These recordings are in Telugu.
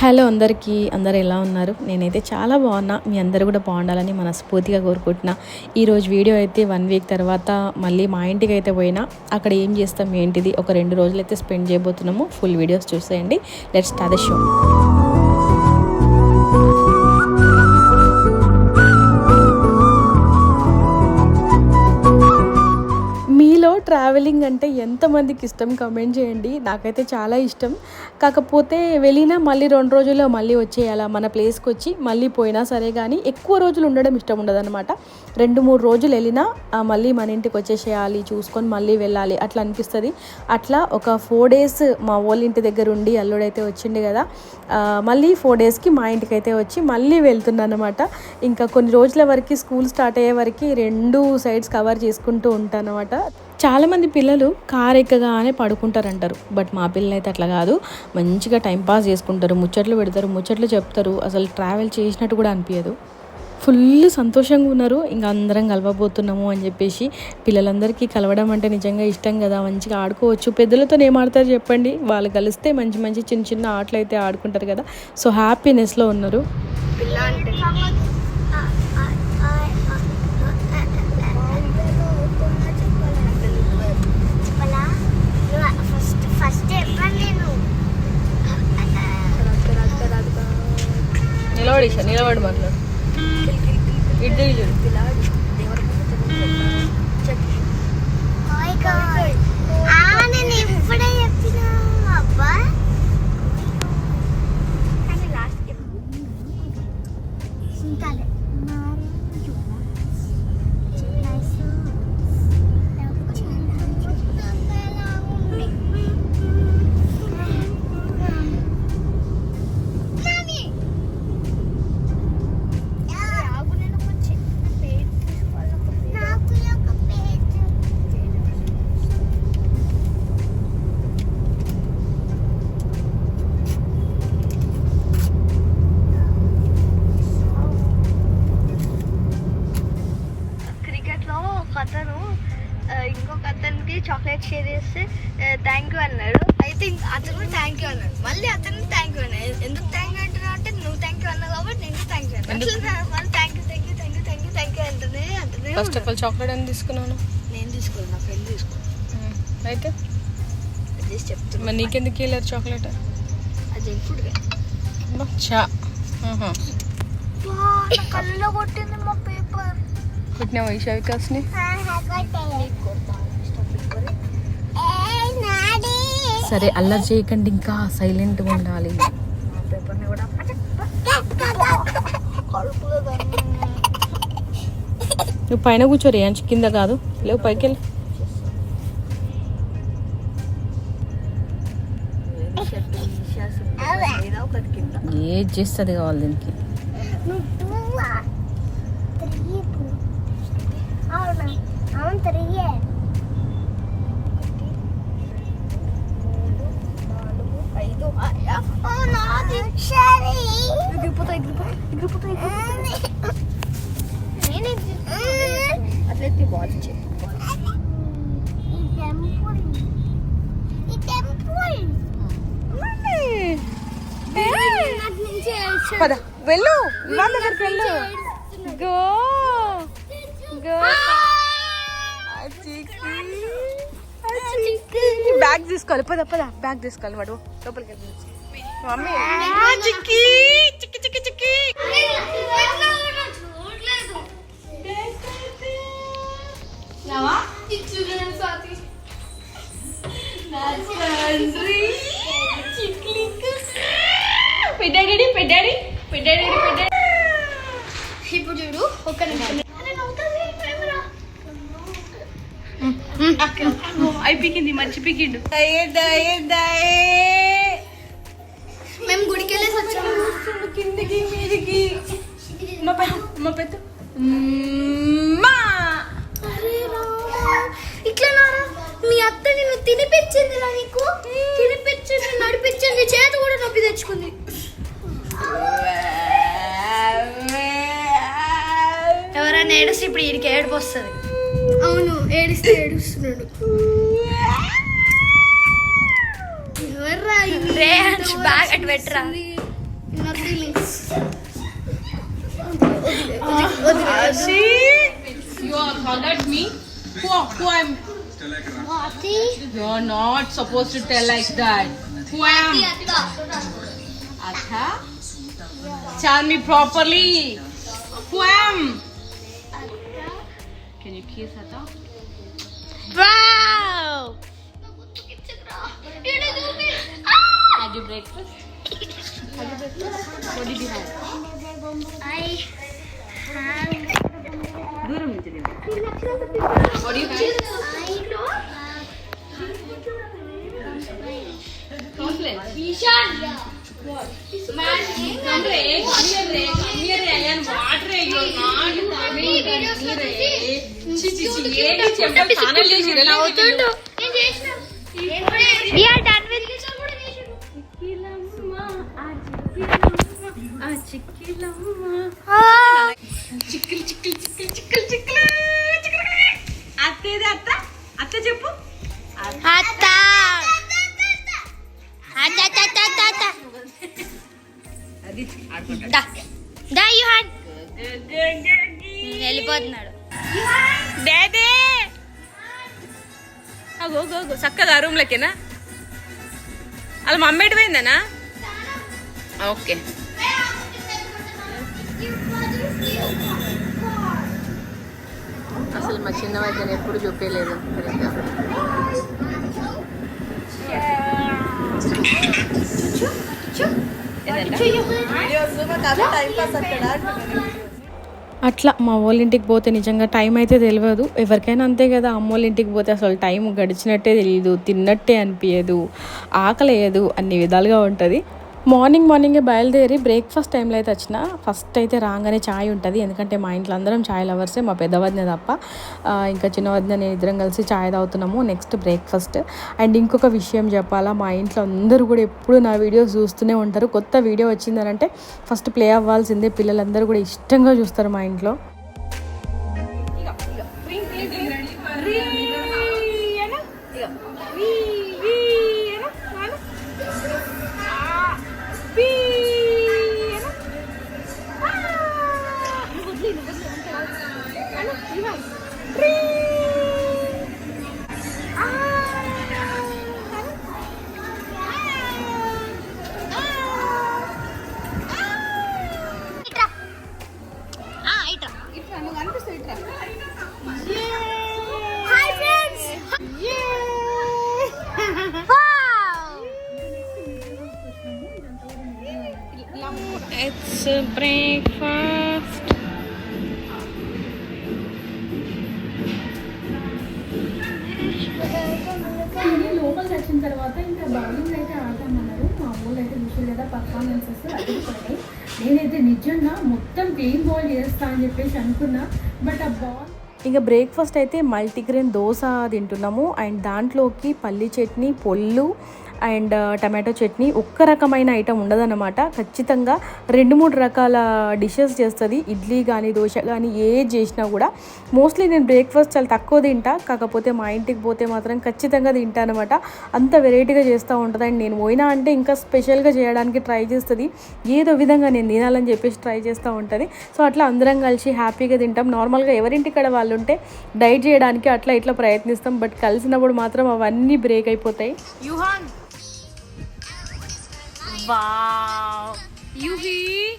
హలో అందరికీ అందరు ఎలా ఉన్నారు? నేనైతే చాలా బాగున్నా. మీ అందరు కూడా బాగుండాలని మనస్ఫూర్తిగా కోరుకుంటున్నా. ఈరోజు వీడియో అయితే వన్ వీక్ తర్వాత మళ్ళీ మా ఇంటికి అయితే పోయినా. అక్కడ ఏం చేస్తాం ఏంటిది? ఒక రెండు రోజులు అయితే స్పెండ్ చేయబోతున్నాము. ఫుల్ వీడియోస్ చూసేయండి. Let's start the show. Travelling అంటే ఎంతమందికి ఇష్టం? కమెంట్ చేయండి. నాకైతే చాలా ఇష్టం. కాకపోతే వెళ్ళినా మళ్ళీ రెండు రోజుల్లో మళ్ళీ వచ్చేయాలా? మన ప్లేస్కి వచ్చి మళ్ళీ పోయినా సరే కానీ ఎక్కువ రోజులు ఉండడం ఇష్టం ఉండదు అనమాట రెండు మూడు రోజులు వెళ్ళినా మళ్ళీ మన ఇంటికి వచ్చేసేయాలి చూసుకొని మళ్ళీ వెళ్ళాలి. అట్లా అనిపిస్తుంది. అట్లా ఒక ఫోర్ డేస్ మా వాళ్ళ ఇంటి దగ్గర ఉండి అల్లుడైతే వచ్చిండు కదా మళ్ళీ ఫోర్ డేస్కి మా ఇంటికి అయితే వచ్చి మళ్ళీ వెళ్తున్నాను అనమాట ఇంకా కొన్ని రోజుల వరకు స్కూల్ స్టార్ట్ అయ్యే వరకు రెండు సైడ్స్ కవర్ చేసుకుంటూ ఉంటాను అనమాట చాలామంది పిల్లలు కార్ ఎక్కగానే పడుకుంటారంటారు. బట్ మా పిల్లలు అయితే అట్లా కాదు. మంచిగా టైంపాస్ చేసుకుంటారు. ముచ్చట్లు పెడతారు. ముచ్చట్లు చెప్తారు. అసలు ట్రావెల్ చేసినట్టు కూడా అనిపించదు ఫుల్ సంతోషంగా ఉన్నారు. ఇంకా అందరం కలవబోతున్నాము అని చెప్పేసి పిల్లలందరికీ కలవడం అంటే నిజంగా ఇష్టం కదా. మంచిగా ఆడుకోవచ్చు. పెద్దలతో ఏం ఆడతారు చెప్పండి. వాళ్ళు కలిస్తే మంచి మంచి చిన్న చిన్న ఆటలు అయితే ఆడుకుంటారు కదా. సో హ్యాపీనెస్లో ఉన్నారు. ఫస్ట్ ఫస్ట్ చెప్పాను నేను నిలబడి నిలబడి మాట్లాడు ఇద్దరు Oh my God. ఆ, నేను ఇప్పుడే ఫస్ట్ ఆఫ్ ఆల్ చాక్లెట్ అని తీసుకున్నాను? నేను తీసుకోను నా ఫ్రెండ్ తీసుకోను అయితే? చెప్తున్నా. మరి నీకెందుకు వెళ్ళారు చాక్లెట్ అది జంక్ ఫుడ్ చా ఆహా. కళ్ళలో కొట్టింది మా పేపర్. పెట్టినావా ఈ వికాస్ని సరే అల్లరి చేయకండి ఇంకా సైలెంట్గా ఉండాలి. పేపర్ని కూడా నువ్వు పైన కూర్చోరు అంచు కింద కాదు. లేవు పైకి వెళ్ళి. ఏదో ఏది చేస్తుంది కావాలి దీనికి? ఎగిరిపోతా ఎగిరిపోతా ఎగిరిపోతా ఎగిరిపోతా. అట్లయితే బాల్ టెంపుల్ పద వెళ్ళు. వాళ్ళ దగ్గరికి వెళ్ళు. గో. గో. బ్యాగ్ తీసుకోవాలి. పద పద. బ్యాగ్ తీసుకోవాలి వాడు. లోపలికి వెళ్ళి. మమ్మీ. చిక్కి చిక్కి చిక్కి చిక్కి. పెట్టాడి పెట్టాడి పెట్టాడి పెట్టాడి ఇప్పుడు చూడు ఒక నిమిషం. అయిపోయింది మంచి పికిండు. మేము గుడికి వెళ్ళేసి వచ్చాము కిందికి మీదికి. మా పెద్ద మా పెద్ద. ఏడుస్తున్నాడు ఎవర్రా బ్యాగ్ అటు పెట్టరా You are forgot me. Who, who am? You're not supposed to tell like that. Who am? Atha? Tell me properly. Who am? Can you kiss Atha? Wow! Had you breakfast? Had you breakfast? What did you have? I have దూరం నుంచి తిను. What do you have? Come ray, Come చిక్కులు చిక్కులు చిక్కులు చిక్కులు చిక్కులు చిక్కులు. అత్త మమ్మీ ఎటు పోయిందనా ఓకే అసలు మా చిన్న వైద్యం ఎప్పుడు చూపించలేదు సరిగ్గా అట్లా మా వాళ్ళ ఇంటికి పోతే నిజంగా టైం అయితే తెలియదు ఎవరికైనా అంతే కదా అమ్మ వాళ్ళ ఇంటికి పోతే అసలు టైం గడిచినట్టే తెలియదు తిన్నట్టే అనిపించదు ఆకలేయదు అన్ని విధాలుగా ఉంటుంది. మార్నింగ్ మార్నింగే బయలుదేరి బ్రేక్ఫాస్ట్ టైంలో అయితే వచ్చిన. ఫస్ట్ అయితే రాగానే ఛాయ్ ఉంటుంది. ఎందుకంటే మా ఇంట్లో అందరం ఛాయ్ లవర్సే. మా పెద్దవదిన తప్ప. ఇంకా చిన్నవదిన నేను ఇద్దరం కలిసి ఛాయ్ తాగుతున్నాము. Next breakfast. అండ్ ఇంకొక విషయం చెప్పాలా? మా ఇంట్లో అందరూ కూడా ఎప్పుడు నా వీడియోస్ చూస్తూనే ఉంటారు. కొత్త వీడియో వచ్చిందనంటే ఫస్ట్ ప్లే అవ్వాల్సిందే. పిల్లలందరూ కూడా ఇష్టంగా చూస్తారు మా ఇంట్లో. ఇట్స్ బ్రేక్ఫాస్ట్ లోపలికి వచ్చిన తర్వాత ఇంకా బౌలింగ్ అయితే ఆడతామన్నారు. మా ఊళ్ళో అయితే చూసారు కదా పర్ఫార్మెన్సెస్ అదిరిపోయాయి నేనైతే నిజంగా మొత్తం క్లీన్ బాల్ చేస్తా అని చెప్పేసి అనుకున్నా. బట్ ఆ బాల్ ఇంకా బ్రేక్ఫాస్ట్ అయితే మల్టీగ్రెయిన్ దోశ తింటున్నాము. అండ్ దాంట్లోకి పల్లి చట్నీ పొల్లు అండ్ టమాటో చట్నీ ఒక్క రకమైన ఐటెం ఉండదన్నమాట. ఖచ్చితంగా రెండు మూడు రకాల డిషెస్ చేస్తుంది. ఇడ్లీ కానీ దోశ కానీ ఏది చేసినా కూడా. మోస్ట్లీ నేను బ్రేక్ఫాస్ట్ చాలా తక్కువ తింటా. కాకపోతే మా ఇంటికి పోతే మాత్రం ఖచ్చితంగా తింటా అనమాట అంత వెరైటీగా చేస్తూ ఉంటుంది. అండ్ నేను పోయినా అంటే ఇంకా స్పెషల్గా చేయడానికి ట్రై చేస్తుంది. ఏదో విధంగా నేను తినాలని చెప్పేసి ట్రై చేస్తూ ఉంటుంది. సో అట్లా అందరం కలిసి హ్యాపీగా తింటాం. నార్మల్గా ఎవరింటికడ వాళ్ళు ఉంటే డైట్ చేయడానికి అట్లా ఇట్లా ప్రయత్నిస్తాం. బట్ కలిసినప్పుడు మాత్రం అవన్నీ బ్రేక్ అయిపోతాయి. Yohan! Wow. Yuhi.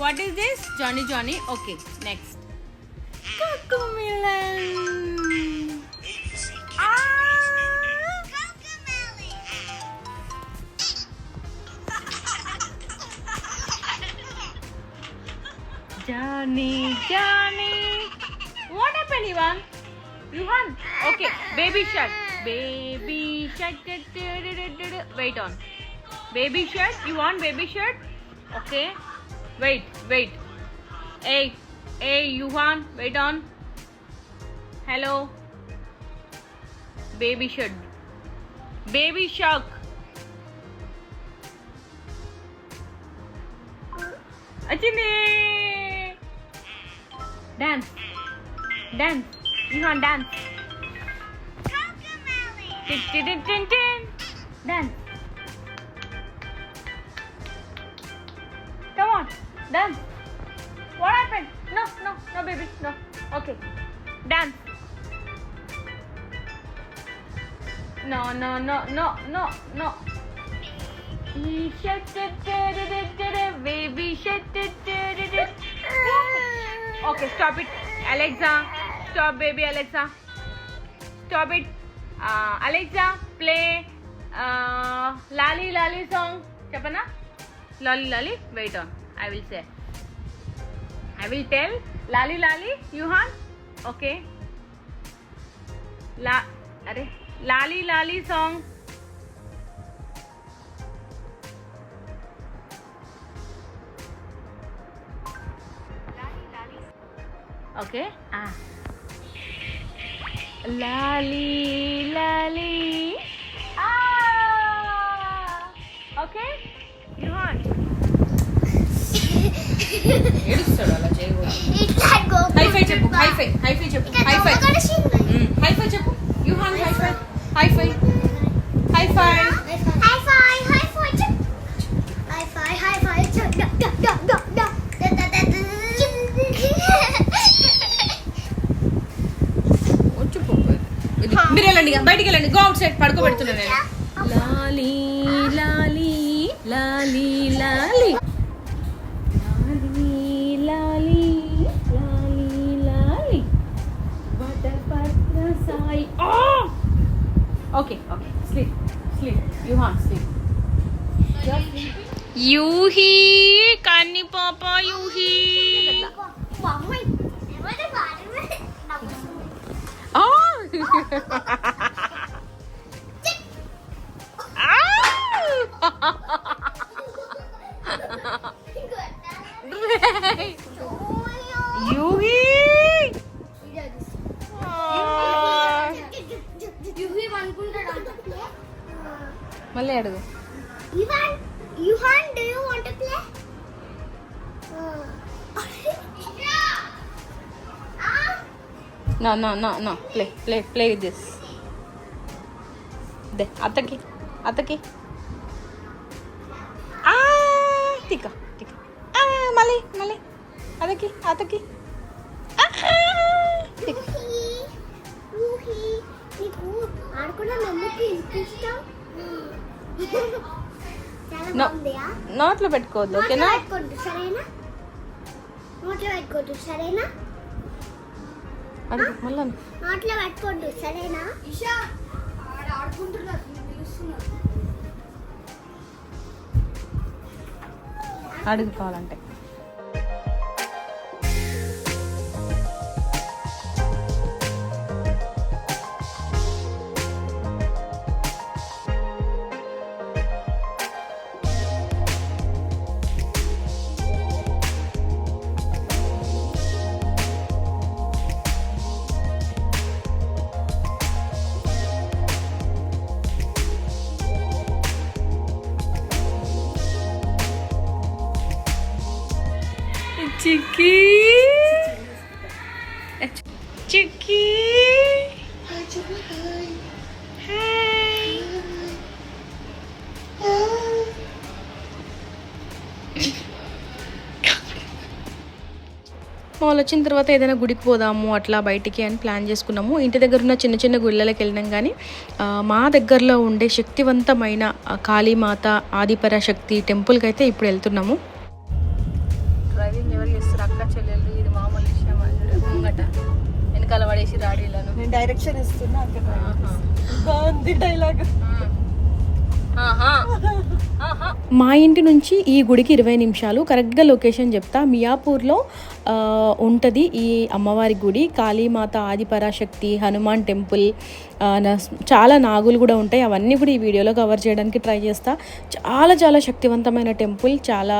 What is this? Johnny Johnny. Okay, next. Cocomelon. Ah. Johnny, Johnny. What happened, Ivan? Ivan. Okay, baby shark. Baby shark. Wait on. Baby shirt? You want baby shirt? Okay. Wait, wait. Hey, hey, you want? Wait on. Hello. Baby shirt. Baby shark. Achine! Dance. Dance. You want dance? Cocomelon. Dance. Dance. What happened? No, no, no, baby, no. Okay. Dance. No, no, no, no, no, no. Baby. Okay, stop it. Alexa, stop, baby, Alexa. Stop it. Uh, Alexa, play uh, Lali Lali song. Chapana? Lali Lali? Wait on. I will say. I will tell Lali Lali, you Yuhan. Okay. La are, Lali Lali song. Okay. Ah. Lali Lali. ఏడుస్తాడు అలా చేయకూడదు. హైఫై చెప్పు హైఫై హైఫై చెప్పు హైఫై హైఫై చెప్పు. You have high five high five high five మీరు వెళ్ళండి బయటికి వెళ్ళండి. గో అవుట్ సైడ్ పడుకోబెడుతున్నాను నేను യൂഹി കന്നി പാപ്പ യൂഹി ആ నా నా నా ప్లే ప్లే ప్లే దిస్ దే అతకి అతకి టీకా టిక మళ్ళీ మళ్ళీ అతకి అతకి నోట్లో పెట్టుకోవద్దు ఓకేనా నోట్లో సరేనా అడుగు మళ్ళీ నోట్లో పెట్టుకోవద్దు సరేనా? ఇషా ఆడుకుంటున్నారు అడుగు వాళ్ళు వచ్చిన తర్వాత ఏదైనా గుడికి పోదాము అట్లా బయటికి అని ప్లాన్ చేసుకున్నాము. ఇంటి దగ్గర ఉన్న చిన్న చిన్న గుళ్ళకి వెళ్ళినాం కానీ మా దగ్గరలో ఉండే శక్తివంతమైన కాళీమాత ఆదిపరాశక్తి టెంపుల్కి అయితే ఇప్పుడు వెళ్తున్నాము. డ్రైవింగ్ ఎవరు చేస్తారు? అక్క చెల్లెళ్ళు ఇది మామూలు విషయం ముంగట వెనకాల పడేసి రాడీలను. నేను డైరెక్షన్ ఇస్తున్నా అక్కడ బాగుంది డైలాగ్ మా ఇంటి నుంచి ఈ గుడికి ఇరవై నిమిషాలు. కరెక్ట్గా లొకేషన్ చెప్తా. మియాపూర్లో ఉంటుంది ఈ అమ్మవారి గుడి. కాళీమాత ఆదిపరాశక్తి హనుమాన్ టెంపుల్ చాలా నాగులు కూడా ఉంటాయి. అవన్నీ కూడా ఈ వీడియోలో కవర్ చేయడానికి ట్రై చేస్తా. చాలా చాలా శక్తివంతమైన టెంపుల్. చాలా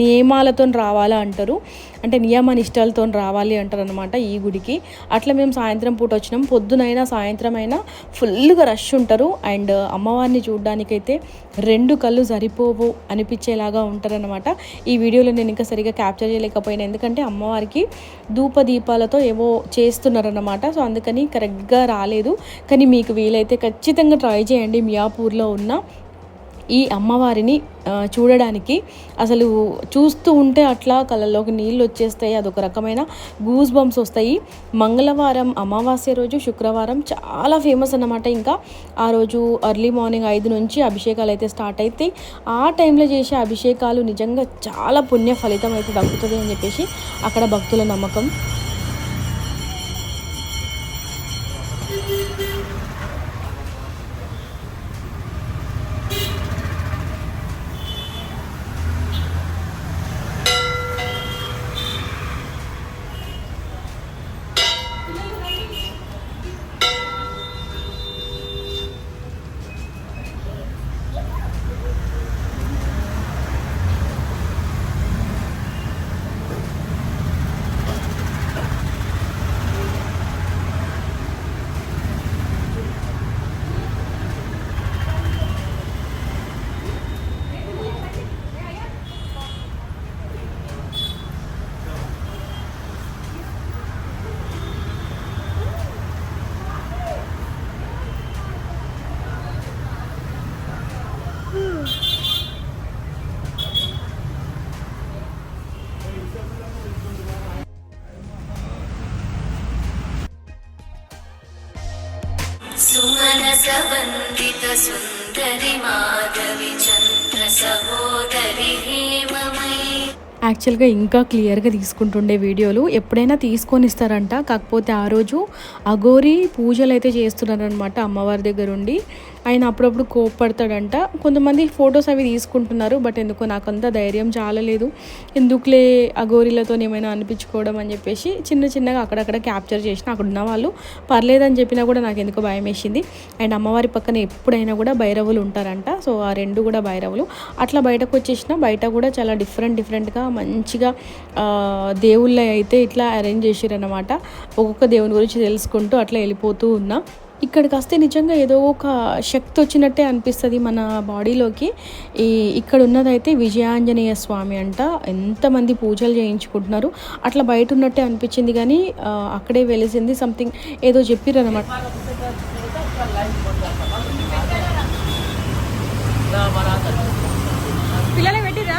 నియమాలతో రావాలా అంటారు. అంటే నియమ నిష్టలతో రావాలి అంటారు అనమాట ఈ గుడికి. అట్లా మేము సాయంత్రం పూట వచ్చినాం. పొద్దునైనా సాయంత్రం అయినా ఫుల్గా రష్ ఉంటారు. అండ్ అమ్మవారిని చూడడానికైతే రెండు కళ్ళు సరిపోవు అనిపించేలాగా ఉంటారనమాట ఈ వీడియోలో నేను ఇంకా సరిగా క్యాప్చర్ చేయలేకపోయినా. ఎందుకంటే అమ్మవారికి ధూప దీపాలతో ఏవో చేస్తున్నారన్నమాట. సో అందుకని కరెక్ట్గా రాలేదు. కానీ మీకు వీలైతే ఖచ్చితంగా ట్రై చేయండి. మియాపూర్లో ఉన్న ఈ అమ్మవారిని చూడడానికి. అసలు చూస్తూ ఉంటే అట్లా కళ్ళలోకి నీళ్ళు వచ్చేస్తాయి. అదొక రకమైన గూస్ బంప్స్ వస్తాయి. మంగళవారం అమావాస్య రోజు శుక్రవారం చాలా ఫేమస్ అన్నమాట. ఇంకా ఆ రోజు అర్లీ మార్నింగ్ ఐదు నుంచి అభిషేకాలు అయితే స్టార్ట్ అవుతాయి ఆ టైంలో చేసే అభిషేకాలు నిజంగా చాలా పుణ్య ఫలితం అయితే దక్కుతుంది అని చెప్పేసి అక్కడ భక్తుల నమ్మకం. యాక్చువల్గా ఇంకా క్లియర్గా తీసుకుంటుండే వీడియోలు. ఎప్పుడైనా తీసుకొని ఇస్తారంట కాకపోతే ఆ రోజు అఘోరి పూజలు అయితే చేస్తున్నారనమాట అమ్మవారి దగ్గర ఉండి ఆయన అప్పుడప్పుడు కోప్పడతాడంట. కొంతమంది ఫొటోస్ అవి తీసుకుంటున్నారు బట్ ఎందుకో నాకు అంత ధైర్యం చాలలేదు. ఎందుకులే ఆ గోరీలతో ఏమైనా అనిపించుకోవడం అని చెప్పేసి చిన్న చిన్నగా అక్కడక్కడ క్యాప్చర్ చేసిన అక్కడ ఉన్న వాళ్ళు పర్లేదని చెప్పినా కూడా నాకు ఎందుకో భయం వేసింది అండ్ అమ్మవారి పక్కన ఎప్పుడైనా కూడా భైరవులు ఉంటారంట. సో ఆ రెండు కూడా భైరవులు. అట్లా బయటకు వచ్చేసిన బయట కూడా చాలా డిఫరెంట్ డిఫరెంట్గా మంచిగా దేవుళ్ళ అయితే ఇట్లా అరేంజ్ చేసిరన్నమాట. ఒక్కొక్క దేవుని గురించి తెలుసుకుంటూ అట్లా వెళ్ళిపోతూ ఉన్నా. ఇక్కడికి వస్తే నిజంగా ఏదో ఒక శక్తి వచ్చినట్టే అనిపిస్తుంది మన బాడీలోకి. ఈ ఇక్కడ ఉన్నదైతే విజయాంజనేయ స్వామి అంట. ఎంతమంది పూజలు చేయించుకుంటున్నారు. అట్లా బయట ఉన్నట్టే అనిపించింది కానీ అక్కడే వెలిసింది సంథింగ్ ఏదో చెప్పిర్రు అనమాట పిల్లలకి. పెట్టిరా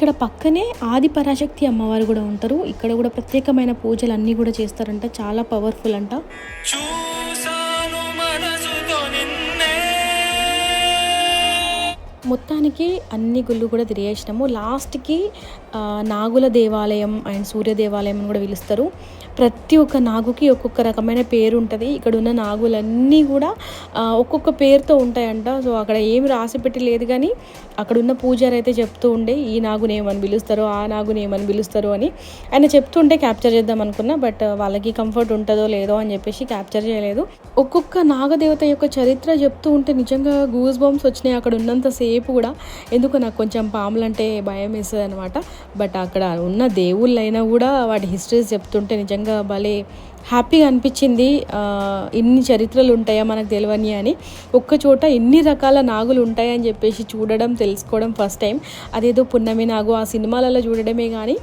ఇక్కడ పక్కనే ఆది పరాశక్తి అమ్మవారు కూడా ఉంటారు. ఇక్కడ కూడా ప్రత్యేకమైన పూజలు అన్నీ కూడా చేస్తారంట. చాలా పవర్ఫుల్ అంట. మొత్తానికి అన్ని గుళ్ళు కూడా తిరిగేసినాము. లాస్ట్కి నాగుల దేవాలయం అండ్ సూర్య దేవాలయం అని కూడా పిలుస్తారు. ప్రతి ఒక్క నాగుకి ఒక్కొక్క రకమైన పేరు ఉంటుంది. ఇక్కడ ఉన్న నాగులన్నీ కూడా ఒక్కొక్క పేరుతో ఉంటాయంట. సో అక్కడ ఏమి రాసి పెట్టి లేదు కానీ అక్కడ ఉన్న పూజారి అయితే చెప్తూ ఉండే ఈ నాగుని ఏమని పిలుస్తారు ఆ నాగుని ఏమని పిలుస్తారు అని. ఆయన చెప్తుంటే క్యాప్చర్ చేద్దాం అనుకున్నా బట్ వాళ్ళకి కంఫర్ట్ ఉంటుందో లేదో అని చెప్పేసి క్యాప్చర్ చేయలేదు. ఒక్కొక్క నాగదేవత యొక్క చరిత్ర చెప్తూ ఉంటే నిజంగా గూస్ బాంబ్స్ వచ్చినాయి అక్కడ ఉన్నంత సేపు కూడా. ఎందుకు నాకు కొంచెం పాములంటే భయం వేస్తుంది అనమాట బట్ అక్కడ ఉన్న దేవుళ్ళైనా కూడా వాటి హిస్టరీస్ చెప్తుంటే నిజంగా गंगा హ్యాపీగా అనిపించింది. ఇన్ని చరిత్రలు ఉంటాయా మనకు తెలియని అని. ఒక్క చోట ఎన్ని రకాల నాగులు ఉంటాయని చెప్పేసి చూడడం తెలుసుకోవడం ఫస్ట్ టైం అదేదో పున్నమి నాగు ఆ సినిమాలలో చూడడమే కానీ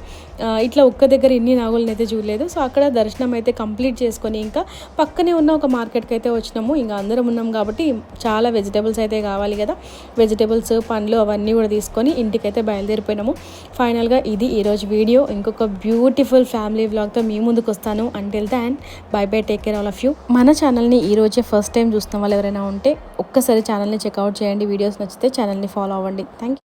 ఇట్లా ఒక్క దగ్గర ఇన్ని నాగులను అయితే చూడలేదు. సో అక్కడ దర్శనం అయితే కంప్లీట్ చేసుకొని ఇంకా పక్కనే ఉన్న ఒక మార్కెట్కి అయితే వచ్చినాము. ఇంకా అందరం ఉన్నాం కాబట్టి చాలా వెజిటేబుల్స్ అయితే కావాలి కదా. వెజిటేబుల్స్ పండ్లు అవన్నీ కూడా తీసుకొని ఇంటికైతే బయలుదేరిపోయినాము. ఫైనల్గా ఇది ఈరోజు వీడియో. ఇంకొక బ్యూటిఫుల్ ఫ్యామిలీ వ్లాగ్తో మీ ముందుకు వస్తాను. Until and bye bye take care all of you. మన ఛానల్ని ఈ రోజే ఫస్ట్ టైం చూస్తున్న వాళ్ళు ఎవరైనా ఉంటే ఒక్కసారి ఛానల్ని చెక్అవుట్ చేయండి. వీడియోస్ నచ్చితే ఛానల్ని ఫాలో అవ్వండి. Thank you.